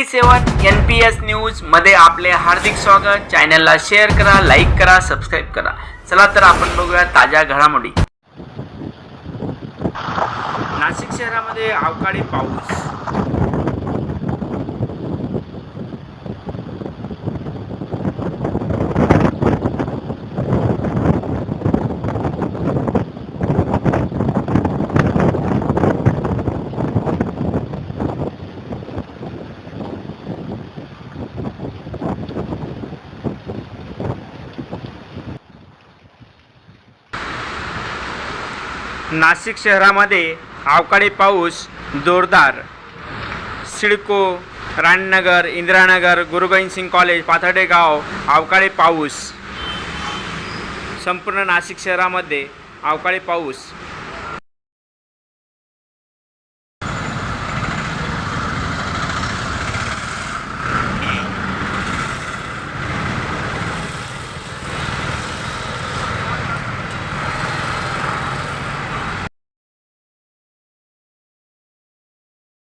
Ninety seven N P S न्यूजमध्ये आपले हार्दिक स्वागत. चॅनलला शेअर करा लाईक करा सबस्क्राईब करा. चला तर आपण बघूया ताज्या घडामोडी. नाशिक शहरामध्ये अवकाळी पाऊस. नाशिक शहरामध्ये अवकाळी पाऊस जोरदार. सिडको राणनगर इंदिरानगर गुरुगोविंद सिंग कॉलेज पाथर्डे गाव अवकाळी पाऊस. संपूर्ण नाशिक शहरामध्ये अवकाळी पाऊस